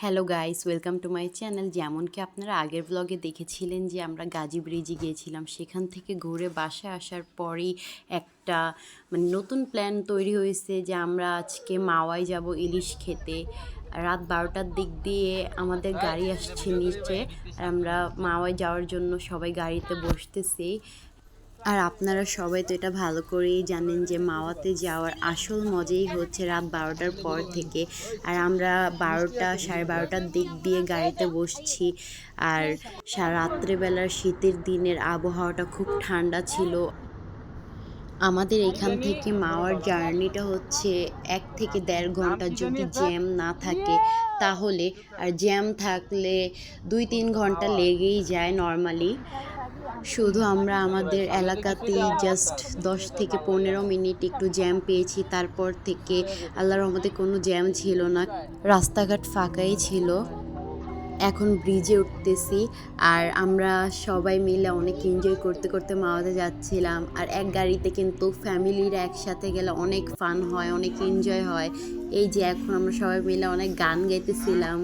Hello guys welcome to my channel যেমন কি আপনারা আগের ব্লগে দেখেছিলেন যে আমরা গাজী ব্রিজে গিয়েছিলাম, সেখান থেকে ঘুরে বাসায় আসার পরেই একটা মানে নতুন প্ল্যান তৈরি হয়েছে যে আমরা আজকে মাওয়াই যাব ইলিশ খেতে। রাত বারোটার দিক দিয়ে আমাদের গাড়ি আসছে নিচে, আর আমরা মাওয়াই যাওয়ার জন্য সবাই গাড়িতে বসতেছি। আর আপনারা সবাই তো এটা ভালো করেই জানেন যে মাওয়াতে যাওয়ার আসল মজাই হচ্ছে রাত বারোটার পর থেকে। আর আমরা বারোটা, সাড়ে বারোটার দিক দিয়ে গাড়িতে বসছি। আর রাত্রেবেলার শীতের দিনের আবহাওয়াটা খুব ঠান্ডা ছিল। আমাদের এখান থেকে মাওয়ার জার্নিটা হচ্ছে এক থেকে দেড় ঘণ্টা যদি জ্যাম না থাকে তাহলে, আর জ্যাম থাকলে দুই তিন ঘণ্টা লেগেই যায় নর্মালি। শুধু আমরা আমাদের এলাকাতেই জাস্ট দশ থেকে পনেরো মিনিট একটু জ্যাম পেয়েছি, তারপর থেকে আল্লাহর রহমতে কোনো জ্যাম ছিল না। রাস্তাঘাট ফাঁকাই ছিল। এখন ব্রিজে উঠতেছি আর আমরা সবাই মিলে অনেক এনজয় করতে করতে মাওয়াতে যাচ্ছিলাম। আর এক গাড়িতে কিন্তু ফ্যামিলিরা একসাথে গেলে অনেক ফান হয়, অনেক এনজয় হয়। এই যে এখন আমরা সবাই মিলে অনেক গান গাইতেছিলাম।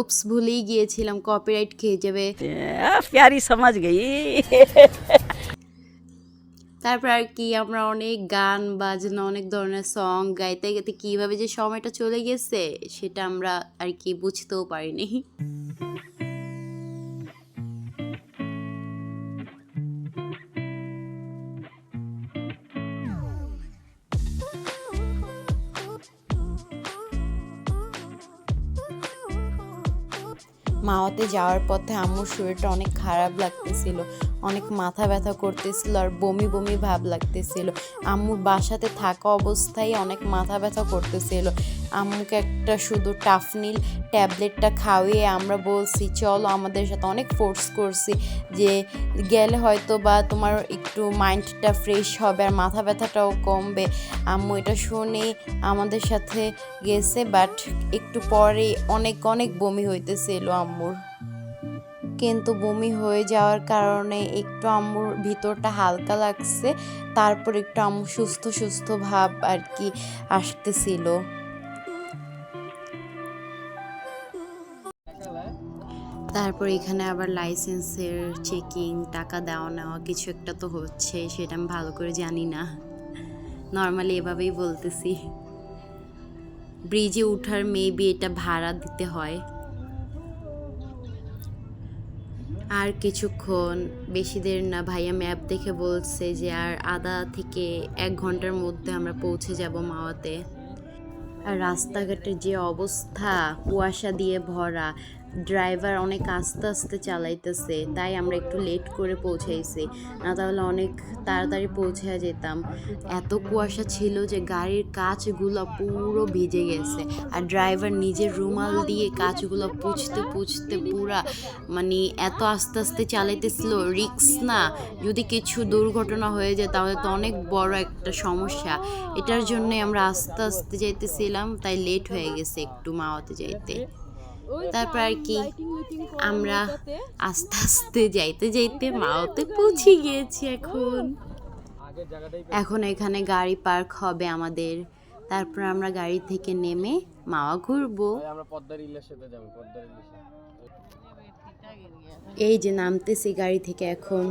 উপস ভুলেই গিয়েছিলাম কপিরাইট খেয়ে যাবে। প্যারি সমাজ গেই। তারপর আর কি আমরা অনেক গান বাজনা অনেক ধরনের সং গাইতে গাইতে কীভাবে যে সময়টা চলে গেছে সেটা আমরা আর কি বুঝতেও পারিনি। মাওয়াতে যাওয়ার পথে আম্মুর শরীরটা অনেক খারাপ লাগতেছিল। অনেক মাথা ব্যথা করতেছিল আর বমি বমি ভাব লাগতেছিল। আম্মুর বাসাতে থাকা অবস্থায় অনেক মাথা ব্যথা করতেছিল। আম্মুকে একটা শুধু টাফনিল ট্যাবলেটটা খাওয়িয়ে আমরা বলছি, চলো আমাদের সাথে অনেক ফোর্স করছি যে গেলে হয়তো বা তোমার একটু মাইন্ডটা ফ্রেশ হবে আর মাথা ব্যথাটাও কমবে। আম্মু এটা শুনে আমাদের সাথে গেছে বাট একটু পরে অনেক অনেক বমি হইতেছিল আম্মুর। কিন্তু বমি হয়ে যাওয়ার কারণে একটু আম্মুর ভিতরটা হালকা লাগছে, তারপর একটু আম্মু সুস্থ সুস্থ ভাব আর কি আসতেছিল। তারপর এখানে আবার লাইসেন্সের চেকিং, টাকা দেওয়া নেওয়া কিছু একটা তো হচ্ছে, সেটা আমি ভালো করে জানি না। নর্মালি এভাবেই বলতেছি। ব্রিজে উঠার মেবি এটা ভাড়া দিতে হয়। আর কিছুক্ষণ, বেশি দের না। ভাইয়া ম্যাপ দেখে বলছে যে আর আধা থেকে এক ঘণ্টার মধ্যে আমরা পৌঁছে যাব মাওয়াতে। আর রাস্তাঘাটের যে অবস্থা, কুয়াশা দিয়ে ভরা ড্রাইভার অনেক আস্তে আস্তে চালাইতেছে, তাই আমরা একটু লেট করে পৌঁছাইছি। না তাহলে অনেক তাড়াতাড়ি পৌঁছে যেতাম। এত কুয়াশা ছিল যে গাড়ির কাচগুলো পুরো ভিজে গেছে। আর ড্রাইভার নিজের রুমাল দিয়ে কাচগুলো পুছতে পুছতে পুরা মানে এত আস্তে আস্তে চালাইতেছিল রিক্স না। যদি কিছু দুর্ঘটনা হয়ে যায় তাহলে তো অনেক বড় একটা সমস্যা। এটার জন্যে আমরা আস্তে আস্তে যাইতেছিলাম, তাই লেট হয়ে গেছে একটু মাওয়াতে যাইতে। তারপর আর কি আমরা আস্তে আস্তে যাইতে যাইতে মাওতে পৌঁছে গিয়েছি এখন। এখন এখানে গাড়ি পার্ক হবে আমাদের। তারপর আমরা গাড়ি থেকে নেমে মাওয়া ঘুরবো। আমরা পদ্মার ইলের সাথে যাব পদ্মার ইলিশে। এই যে নামতেছি গাড়ি থেকে এখন।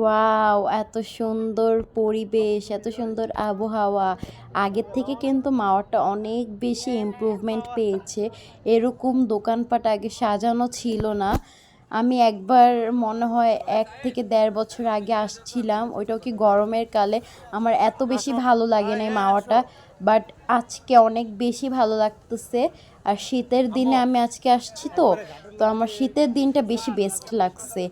ওয়াও, এত সুন্দর পরিবেশ, এত সুন্দর আবহাওয়া। আগের থেকে কিন্তু মাওয়াটা অনেক বেশি ইমপ্রুভমেন্ট পেয়েছে। এরকম দোকানপাট আগে সাজানো ছিল না। আমি একবার মনে হয় এক থেকে দেড় বছর আগে আসছিলাম, ওইটাও কি গরমের কালে। আমার এত বেশি ভালো লাগে না মাওয়াটা বাট আজকে অনেক বেশি ভালো লাগতেছে। আর শীতের দিনে আমি আজকে আসছি তো তো আমার শীতের দিনটা বেশি বেস্ট লাগছে।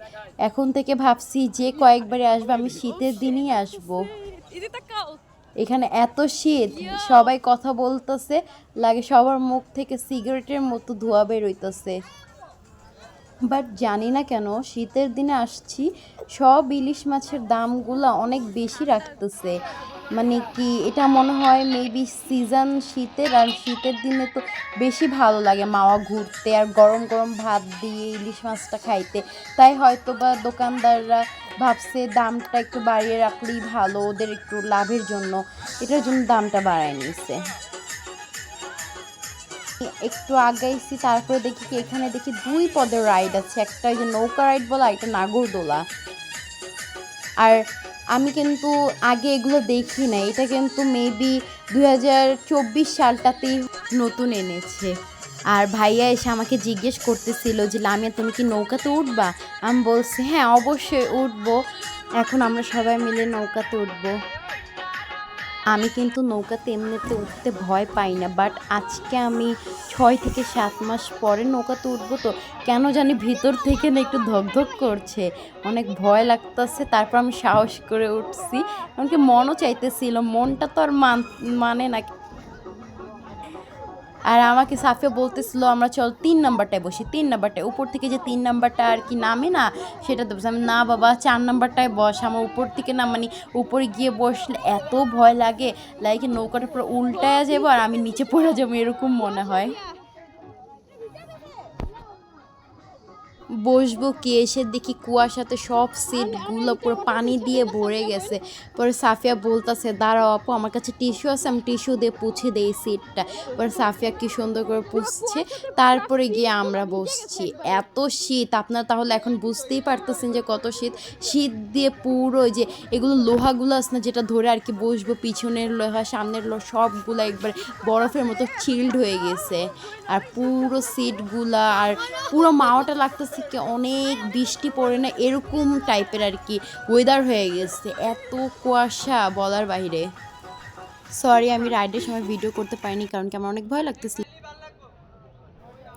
এখন থেকে ভাবছি যে কয়েকবারে আসব, আমি শীতের দিনই আসব। এখানে এত শীত, সবাই কথা বলতেছে, লাগে সবার মুখ থেকে সিগারেটের মতো ধোয়া বেরোইতেছে। বাট জানি না কেন, শীতের দিনে আসছি, সব ইলিশ মাছের দামগুলো অনেক বেশি রাখতেছে। মানে কি, এটা মনে হয় মেবি সিজন শীতের আর শীতের দিনে তো বেশি ভালো লাগে মাওয়া ঘুরতে আর গরম গরম ভাত দিয়ে ইলিশ মাছটা খাইতে। তাই হয়তো বা দোকানদাররা ভাবছে দামটা একটু বাড়িয়ে রাখলেই ভালো, ওদের একটু লাভের জন্য। এটার জন্য দামটা বাড়ায় নিয়েছে একটু আগাইছি তারপরে দেখি কি এখানে দেখি দুই পদের রাইড আছে। একটা যে নৌকা রাইড বলা একটা নাগরদোলা। আর আমি কিন্তু আগে এগুলো দেখি না এটা কিন্তু মেবি দুই হাজার চব্বিশ সালটাতেই নতুন এনেছে। আর ভাইয়া এসে আমাকে জিজ্ঞেস করতেছিল যে, লামিয়া, তুমি কি নৌকাতে উঠবা? আমি বলছি হ্যাঁ অবশ্যই উঠবো। এখন আমরা সবাই মিলে নৌকাতে উঠবো। আমি কিন্তু নৌকাতে এমনিতে উঠতে ভয় পাই না বাট আজকে আমি ছয় থেকে সাত মাস পরে নৌকাতে উঠবো তো কেন জানি ভিতর থেকে না একটু ধকধক করছে, অনেক ভয় লাগতেছে, তারপর আমি সাহস করে উঠছি, এমনকি মনও চাইতেছিল, মনটা তো আর মান মানে না আর আমাকে সাফিয়া বলতেছিল, আমরা চল তিন নাম্বারটায় বসি। তিন নাম্বারটায়, উপর থেকে যে তিন নাম্বারটা আর কি নামে না, সেটা তো আমি, না বাবা, চার নাম্বারটায় বস। আমার উপর থেকে না মানে উপরে গিয়ে বসলে এত ভয় লাগে লাইকে নৌকাটা পুরো উল্টায় যাব আর আমি নিচে পড়ে যাব, এরকম মনে হয়। বসবো কি, এসে দেখি কুয়াশাতে সব সিটগুলো পুরো পানি দিয়ে ভরে গেছে। পরে সাফিয়া বলতেছে, দাঁড়াও আপু, আমার কাছে টিস্যু আছে, আমি টিস্যু দিয়ে পুছে দেই সিটটা। পরে সাফিয়া কি সুন্দর করে পুষছে তারপরে গিয়ে আমরা বসছি। এত শীত, আপনারা তাহলে এখন বুঝতেই পারতেছেন যে কত শীত। শীত দিয়ে পুরো যে এগুলো লোহাগুলো আছে না, যেটা ধরে আর কি বসবো, পিছনের লোহা, সামনের লোহা, সবগুলো একবার বরফের মতো চিল্ড হয়ে গেছে। আর পুরো সিটগুলা, আর পুরো মাওয়াটা লাগতেছে কি অনেক বৃষ্টি পড়ে না, এরকম টাইপের আর কি ওয়েদার হয়ে গেছে। এত কুয়াশা বলার বাইরে। সরি আমি রাইডের সময় ভিডিও করতে পারিনি কারণ কি আমার অনেক ভয় লাগতেছিল।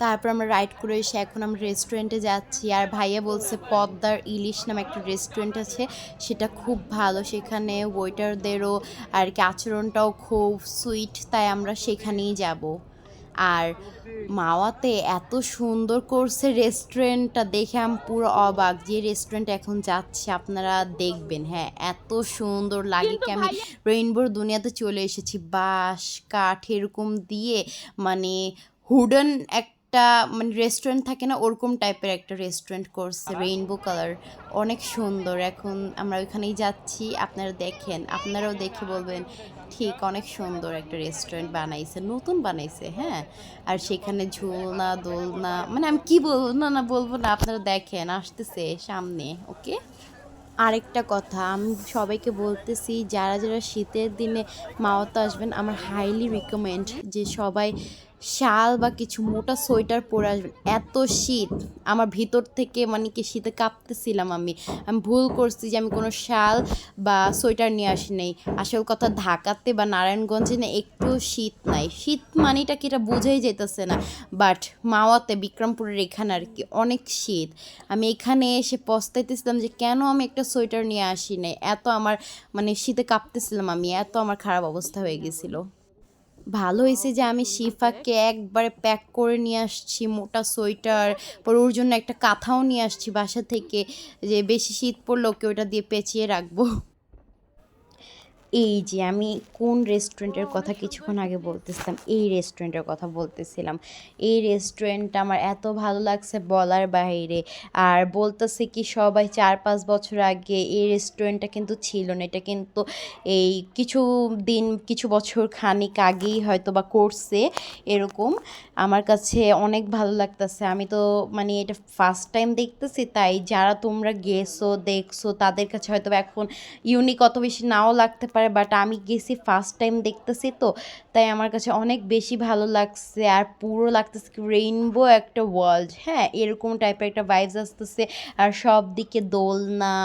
তারপর আমরা রাইড করে এসে এখন আমরা রেস্টুরেন্টে যাচ্ছি। আর ভাইয়া বলছে পদ্মার ইলিশ নামে একটা রেস্টুরেন্ট আছে, সেটা খুব ভালো। সেখানে ওয়েটারদেরও আর কি আচরণটাও খুব সুইট তাই আমরা সেখানেই যাব। আর মাওয়াতে এত সুন্দর করছে রেস্টুরেন্টটা দেখে আমি পুরো অবাক যে রেস্টুরেন্ট এখন যাচ্ছে আপনারা দেখবেন হ্যাঁ এত সুন্দর লাগে কি আমি রেইনবোর দুনিয়াতে চলে এসেছি বাঁশ কাঠ এরকম দিয়ে মানে হুডেন একটা মানে রেস্টুরেন্ট থাকে না ওরকম টাইপের একটা রেস্টুরেন্ট করছে রেইনবো কালার অনেক সুন্দর এখন আমরা ওইখানেই যাচ্ছি আপনারা দেখেন আপনারাও দেখে বলবেন ঠিক, অনেক সুন্দর একটা রেস্টুরেন্ট বানাইছে, নতুন বানাইছে হ্যাঁ? আর সেখানে ঝুলনা, দোলনা মানে আমি কি বলব, না না, বলব না, আপনারা দেখেন, আসতেছে সামনে ওকে আরেকটা কথা, আমি সবাইকে বলতেছি, যারা যারা শীতের দিনে মাওয়াতে আসবেন, আমার হাইলি রিকমেন্ড যে সবাই শাল বা কিছু মোটা সোয়েটার পরে আসবেন এত শীত। আমার ভিতর থেকে মানে কি শীতে কাঁপতেছিলাম আমি। আমি ভুল করছি যে আমি কোনো শাল বা সোয়েটার নিয়ে আসি নাই। আসল কথা ঢাকাতে বা নারায়ণগঞ্জে না একটু শীত নাই। শীত মানেটা কি এটা বোঝাই যেতেছে না। বাট মাওয়াতে, বিক্রমপুরের এখানে আর কি অনেক শীত। আমি এখানে এসে পস্তাইতেছিলাম যে কেন আমি একটা সোয়েটার নিয়ে আসি নাই? এত আমার মানে শীতে কাঁপতেছিলাম আমি। এত আমার খারাপ অবস্থা হয়ে গেছিল। ভালো হয়েছে যে আমি শিফাকে একবারে প্যাক করে নিয়ে আসছি, মোটা সোয়েটার, পর ওর জন্য একটা কাঁথাও নিয়ে আসছি বাসা থেকে, যে বেশি শীত পড়লে ওকে ওটা দিয়ে পেঁচিয়ে রাখব। এই যে আমি কোন রেস্টুরেন্টের কথা কিছুক্ষণ আগে বলতেছিলাম, এই রেস্টুরেন্টের কথা বলতেছিলাম। এই রেস্টুরেন্টটা আমার এত ভালো লাগছে বলার বাইরে। আর বলতেছে কি সবাই চার পাঁচ বছর আগে এই রেস্টুরেন্টটা কিন্তু ছিল না। এটা কিন্তু এই কিছু দিন, কিছু বছর খানিক আগেই হয়তো বা করছে এরকম। আমার কাছে অনেক ভালো লাগতেছে। আমি তো মানে এটা ফার্স্ট টাইম দেখতেছি, তাই যারা তোমরা গেছো, দেখছ, তাদের কাছে হয়তো এখন ইউনিক অত বেশি নাও লাগতে পারে বাট আমি গেছি ফার্স্ট টাইম দেখতেছি তো, তাই আমার কাছে অনেক বেশি ভালো লাগছে আর পুরো লাগতেছে রেইনবো একটা ওয়ার্ল্ড হ্যাঁ এরকম টাইপের একটা ভাইবস আসতেছে আর সব দিকে দোলনা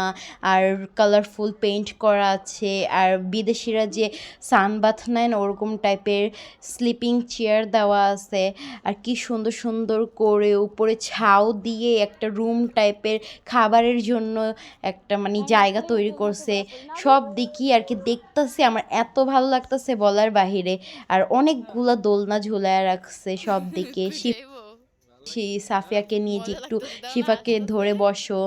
আর কালারফুল পেইন্ট করা আছে আর বিদেশিরা যে সানবাথ নেয় না ওরকম টাইপের স্লিপিং চেয়ার দেওয়া আছে। আর কি সুন্দর সুন্দর করে উপরে ছাউ দিয়ে একটা রুম টাইপের খাবারের জন্য একটা মানে জায়গা তৈরি করছে। সব দিকই আর কি দেখতেছি আমার এত ভালো লাগতেছে বলার বাহিরে। আর অনেকগুলো দোলনা ঝুলায় রাখছে সব দিকে। সেই সাফিয়াকে নিয়ে যে একটু শিফাকে ধরে বসো।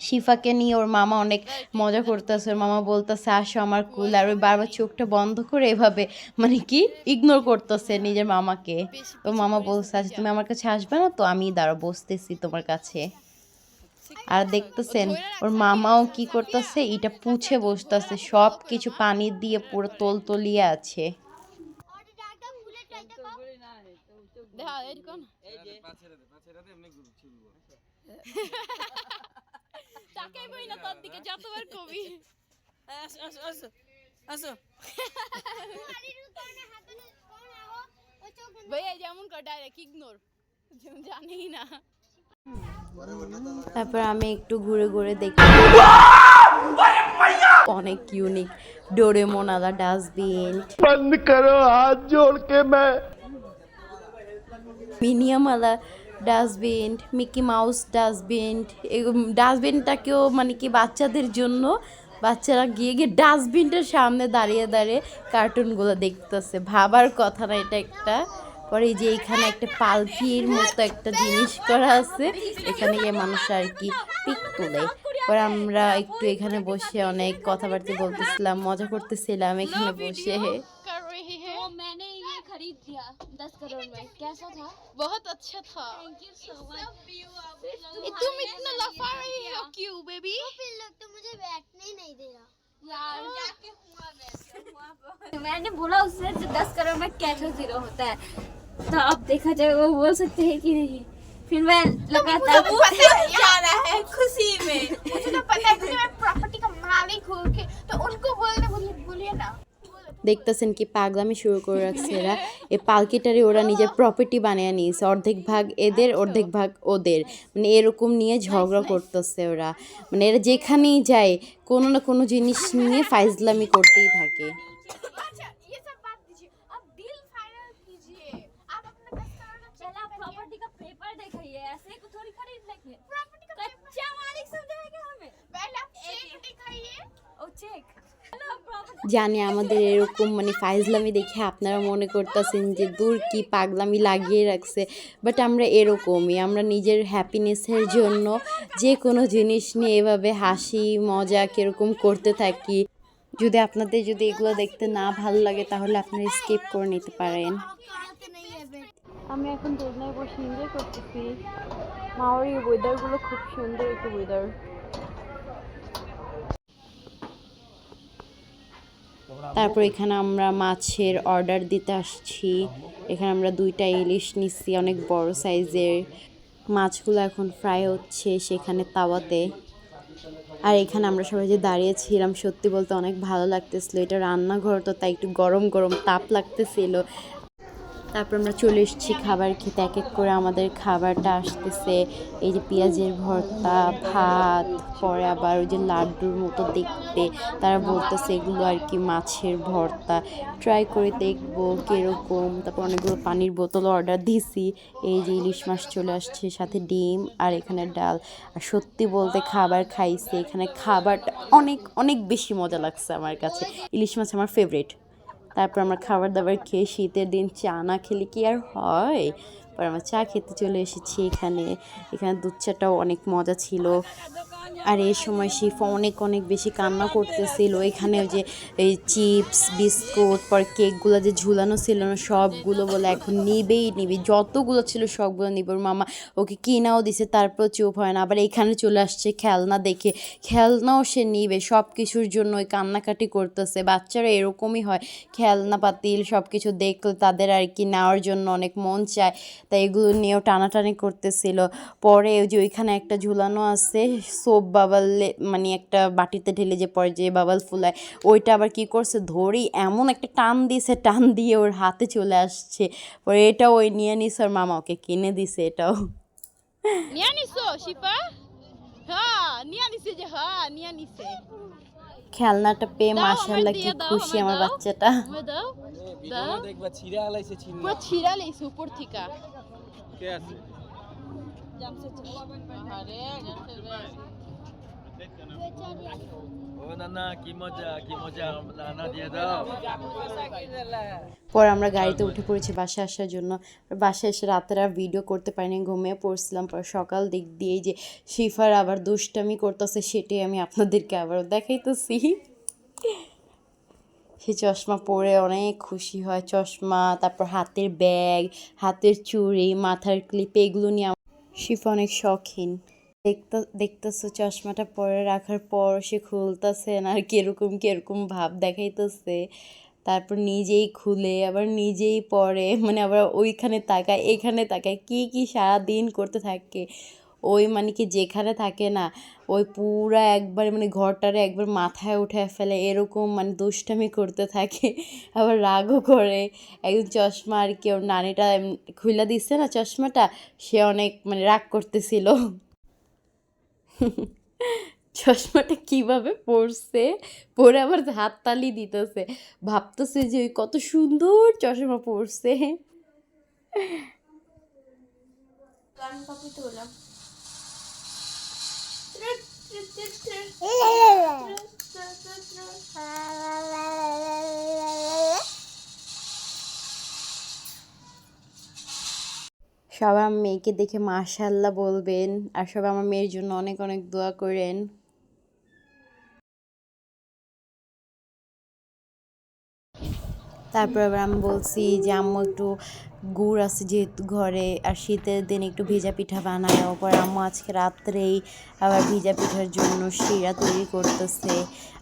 শিফাকে নিয়ে ওর মামা অনেক মজা করতেছে। ওর মামা বলতেছে আসো আমার কুল। আর ওই বারবার চোখটা বন্ধ করে এভাবে মানে কি ইগনোর করতেছে নিজের মামাকে। তো মামা বলছে আচ্ছা তুমি আমার কাছে আসবে না তো? আমি দাঁড়ো বসতেছি তোমার কাছে। আর দেখতেছেন ওর মামাও কি করতেছে? এটা পুছে বসতেছে সব কিছু পানি দিয়ে পুরো তোল তলিয়ে আছে জানেই না। তারপর আমি একটু ঘুরে ঘুরে দেখি। অনেক ইউনিক ডোরে আলা ডাস্টবিন বন্ধ করো হাত জোড় কে মিনিয়ামালা মিনিয়াম আলা ডাস্টবিন মিকি মাউস ডাস্টবিন ডাস্টবিনটাকেও মানে কি বাচ্চাদের জন্য? বাচ্চারা গিয়ে গিয়ে ডাস্টবিনটার সামনে দাঁড়িয়ে দাঁড়িয়ে কার্টুনগুলো দেখতেছে। ভাবার কথা না এটা একটা। পরে এই যে এখানে একটা পালকির মতো একটা জিনিস করা আছে এখানে গিয়ে মানুষ আর কি পিক তোলে পরে আমরা একটু এখানে বসে অনেক কথাবার্তা বলতেছিলাম মজা করতেছিলাম এখানে বসে कर रही है वो मैंने ये खरीद लिया दस करोड़ में कैसा था बहुत अच्छा था थैंक यू सो मच ए, तुम इतना लफा रही हो क्यों बेबी तो मुझे बैठने ही नहीं दे रहा यार मैंने बोला उससे जो दस करोड़ में कैसे जीरो होता है तो अब देखा जाए वो बोल सकते हैं कि नहीं फिर मैं लगातार जा रहा है खुशी में मुझे तो पता है कि मैं प्रॉपर्टी का मालिक हूँ कि तो उनको बोलने बोलिए बोलिए ना দেখতেছেন কি পাগলামি শুরু করে রাখছে এরা এই পালকিটারে ওরা নিজের প্রপার্টি বানিয়ে নিয়েছে অর্ধেক ভাগ এদের অর্ধেক ভাগ ওদের মানে এরকম নিয়ে ঝগড়া করতেছে ওরা মানে এরা যেখানেই যায় কোনো না কোনো জিনিস নিয়ে ফাইজলামি করতেই থাকে জানি আমাদের এরকম মানে ফাইজলামি দেখে আপনারা মনে করতেছেন যে, দূর কি পাগলামি লাগিয়ে রাখছে? বাট আমরা এরকমই, আমরা নিজের হ্যাপিনেসের জন্য যে কোনো জিনিস নিয়ে এভাবে হাসি মজা কীরকম করতে থাকি। যদি আপনাদের যদি এগুলো দেখতে না ভালো লাগে, তাহলে আপনারা স্কিপ করে নিতে পারেন। আমি এখন দোলনায় বসে এনজয় করতেছি। মাওয়ার ওয়েদারগুলো খুব সুন্দর একটা ওয়েদার তারপর এখানে আমরা মাছের অর্ডার দিতে আসছি। এখানে আমরা দুইটা ইলিশ নিচ্ছি, অনেক বড় সাইজের। মাছগুলো এখন ফ্রাই হচ্ছে সেখানে তাওয়াতে। আর এখানে আমরা সবাই যে দাঁড়িয়েছিলাম সত্যি বলতে অনেক ভালো লাগতেছিলো। এটা রান্নাঘর তো তাই একটু গরম গরম তাপ লাগতেছিল। তারপর আমরা চলে এসেছি খাবার খেতে। এক এক করে আমাদের খাবারটা আসতেছে। এই যে পেঁয়াজের ভর্তা, ভাত, পরে আবার ওই যে লাড্ডুর মতো দেখতে। তারা বলতেছে এগুলো আর কি মাছের ভর্তা। ট্রাই করে দেখব কীরকম। তারপর অনেকগুলো পানির বোতল অর্ডার দিছি। এই যে ইলিশ মাছ চলে আসছে, সাথে ডিম আর এখানে ডাল। আর সত্যি বলতে খাবার খাইছে। এখানে খাবারটা অনেক অনেক বেশি মজা লাগছে আমার কাছে। ইলিশ মাছ আমার ফেভারিট তারপর আমরা খাবার দাবার খেয়ে শীতের দিন চা না খেলে কি আর হয়? পর আমরা চা খেতে চলে এসেছি এখানে। এখানে দুধ চাটাও অনেক মজা ছিল। আর এই সময় শিফা অনেক অনেক বেশি কান্না করতেছিল। এখানে যে, এই চিপস, বিস্কুট, পর কেকগুলো যে ঝুলানো ছিল না, সবগুলো বলে এখন নিবেই, নিবে। যতগুলো ছিল সবগুলো নিবে। ওর মামা ওকে কিনাও দিছে, তারপর চুপ হয় না। আবার এখানে চলে আসছে খেলনা দেখে। খেলনাও সে নিবে সব কিছুর জন্য ওই কান্নাকাটি করতেছে। বাচ্চারা এরকমই হয়। খেলনা পাতিল সব কিছু দেখলে তাদের আর কি নেওয়ার জন্য অনেক মন চায়। তাই এগুলো নিয়েও টানাটানি করতেছিল। পরে ওই যে ওইখানে একটা ঝুলানো আছে সোপ বাবাল মানে একটা বাটিতে ঢেলে যে পরে যে বাবাল ফুলায় ওইটা আবার কি করছে? ধরেই এমন একটা টান দিয়েছে টান দিয়ে ওর হাতে চলে আসছে। পরে এটাও ওই নিয়ে নিছে ওর মামা ওকে কিনে দিছে এটাও। নিয়ে নিছো শিপা? হ্যাঁ নিয়ে নিছে যে হ্যাঁ নিয়ে নিছে খেলনাটা পেয়ে মাশাল্লাহ কি খুশি আমার বাচ্চাটা। আমায় দাও ভিডিও দেখবা ছিঁড়ে আলাইছে ছিন্ন পুরো ছিঁড়া লেছে উপর থেকে। কে আছে? আরে ও নানা কি মজা কি মজা নানা দিয়ে দাও পর আমরা গাড়িতে উঠে পড়েছি বাসায় আসার জন্য। বাসায় এসে রাতের আর ভিডিও করতে পারিনি, ঘুমিয়ে পড়ছিলাম। পর সকাল দিক দিয়ে যে শিফার আবার দুষ্টামি করতেছে, সেটাই আমি আপনাদেরকে আবার দেখাইতেছি। সে চশমা পরে অনেক খুশি হয়। চশমা, তারপর হাতের ব্যাগ হাতের চুড়ি, মাথার ক্লিপ এগুলো নিয়ে শিফা অনেক শখিন। দেখতে, দেখতেছো, চশমাটা পরে রাখার পর সে খুলতেছে না, আর কীরকম কীরকম ভাব দেখাইতেছে। তারপর নিজেই খুলে, আবার নিজেই পরে মানে আবার ওইখানে তাকায়, এখানে তাকায়, কি কি সারা দিন করতে থাকে। ওই মানে কি যেখানে থাকে না, ওই পুরা একবার মানে ঘরটারে একবার মাথায় উঠে ফেলে, এরকম মানে দুষ্টামি করতে থাকে, আবার রাগও করে। একদিন চশমা আর কি, ওর নানিটা খুলে দিচ্ছে না চশমাটা, সে অনেক মানে রাগ করতেছিল। চশমাটা কীভাবে পরছে? পরে আবার হাততালি দিতেছে। ভাবতেছে যে ওই কত সুন্দর চশমা পরছে। সবাই আমার মেয়েকে দেখে মাশাল্লাহ বলবেন আর সবাই আমার মেয়ের জন্য অনেক অনেক দোয়া করেন। তারপর আবার আমি বলছি যে, আম্মু, একটু গুড় আছে যেহেতু ঘরে, আর শীতের দিন একটু ভেজা পিঠা বানায়। পর আম্মু আজকে রাত্রেই আবার ভেজা পিঠার জন্য শিরা তৈরি করতেছে।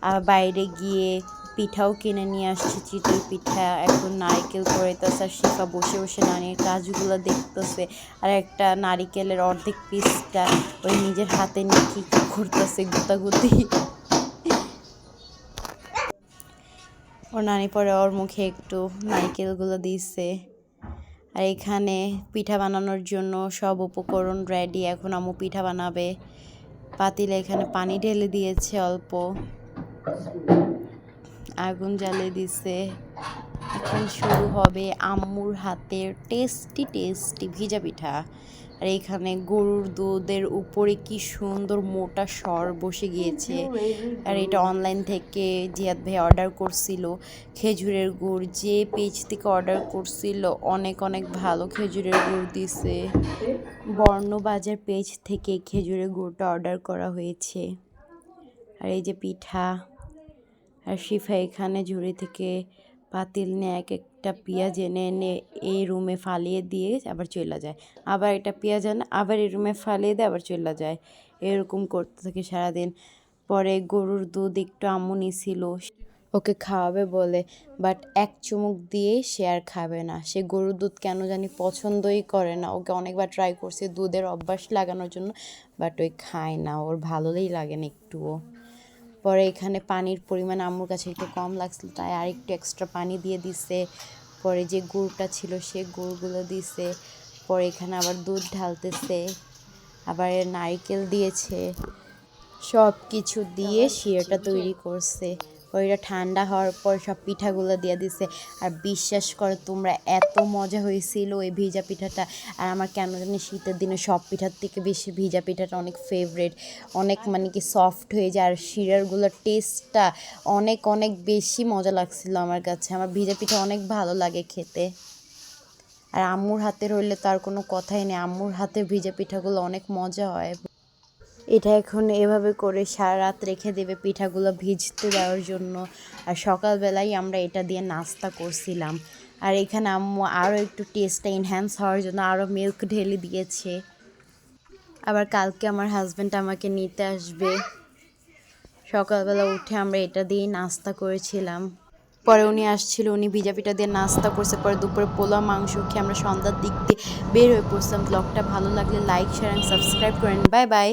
আবার বাইরে গিয়ে পিঠাও কিনে নিয়ে আসছে, চিতই পিঠা। এখন নারকেল করাইতেছে আর শিফা বসে বসে নানির কাজগুলো দেখতেছে। আর একটা নারিকেলের অর্ধেক পিসটা ওই নিজের হাতে নিয়ে কী করতেছে গুতাগুতি। ওর নানি পরে ওর মুখে একটু নারকেলগুলো দিচ্ছে আর এখানে পিঠা বানানোর জন্য সব উপকরণ রেডি এখন আম্মু পিঠা বানাবে। পাতিলে এখানে পানি ঢেলে দিয়েছে অল্প। আগুন জ্বালিয়ে দিছে। এখন শুরু হবে আম্মুর হাতের টেস্টি টেস্টি ভিজা পিঠা। আর এখানে গরুর দুধের উপরে কি সুন্দর মোটা সর বসে গিয়েছে। আর এটা অনলাইন থেকে জিয়াদ ভাই অর্ডার করছিল, খেজুরের গুড়। যে পেজ থেকে অর্ডার করছিল, অনেক অনেক ভালো খেজুরের গুড় দিছে। বর্ণবাজার পেজ থেকে খেজুরের গুড়টা অর্ডার করা হয়েছে। আর এই যে পিঠা, আর শিফা এখানে ঝুড়ি থেকে পাতিল নিয়ে এক একটা পেঁয়াজ এনে এনে এই রুমে ফালিয়ে দিয়ে আবার চলে যায়। আবার এটা পেঁয়াজ আনে, আবার এই রুমে ফালিয়ে দিয়ে আবার চলে যায়। এরকম করতে থাকে সারাদিন। পরে গরুর দুধ একটু আম্মু নিছিল ওকে খাওয়াবে বলে বাট এক চুমুক দিয়ে সে আর খাবে না। সে গরুর দুধ কেন জানি পছন্দই করে না। ওকে অনেকবার ট্রাই করছে দুধের অভ্যাস লাগানোর জন্য বাট ওই খায় না। ওর ভালোই লাগে না একটুও। পরে এখানে পানির পরিমাণ আম্মুর কাছে একটু কম লাগছিল তাই আর একটু এক্সট্রা পানি দিয়ে দিছে। পরে যে গুড়টা ছিল সে গুড়গুলো দিছে। পরে এখানে আবার দুধ ঢালতেছে আবার নারিকেল দিয়েছে। সব কিছু দিয়ে। শিরাটা তৈরি করছে। ওইটা ঠান্ডা হওয়ার পর সব পিঠাগুলো দিয়ে দিছে। আর বিশ্বাস করো, তোমরা এত মজা হয়েছিল ওই ভিজা পিঠাটা। আর আমার কেন জানি শীতের দিনে সব পিঠার থেকে বেশি ভিজা পিঠাটা অনেক ফেভারেট অনেক মানে কি সফট হয়ে যায়, আর শিরারগুলোর টেস্টটা অনেক অনেক বেশি মজা লাগছিল আমার কাছে। আমার ভিজা পিঠা অনেক ভালো লাগে খেতে। আর আম্মুর হাতের হইলে তার কোনো কথাই নেই। আম্মুর হাতের ভিজা পিঠাগুলো অনেক মজা হয়। এটা এখন এভাবে করে সারা রাত রেখে দেবে পিঠাগুলো ভিজতে দেওয়ার জন্য। আর সকালবেলায় আমরা এটা দিয়ে নাস্তা করছিলাম। আর এখানে আম্মু আরও একটু টেস্টটা এনহ্যান্স হওয়ার জন্য আরও মিল্ক ঢেলে দিয়েছে। আবার কালকে আমার হাজব্যান্ড আমাকে নিতে আসবে। সকালবেলা উঠে আমরা এটা দিয়েই নাস্তা করেছিলাম। পরে উনি আসছিল, উনি ভিজা পিঠা দিয়ে নাস্তা করছে। পরে দুপুরে পোলা মাংস খেয়ে আমরা সন্ধ্যার দিক দিয়ে বের হয়ে পড়ছিলাম। ব্লগটা ভালো লাগলে লাইক শেয়ার অ্যান্ড সাবস্ক্রাইব করেন বাই বাই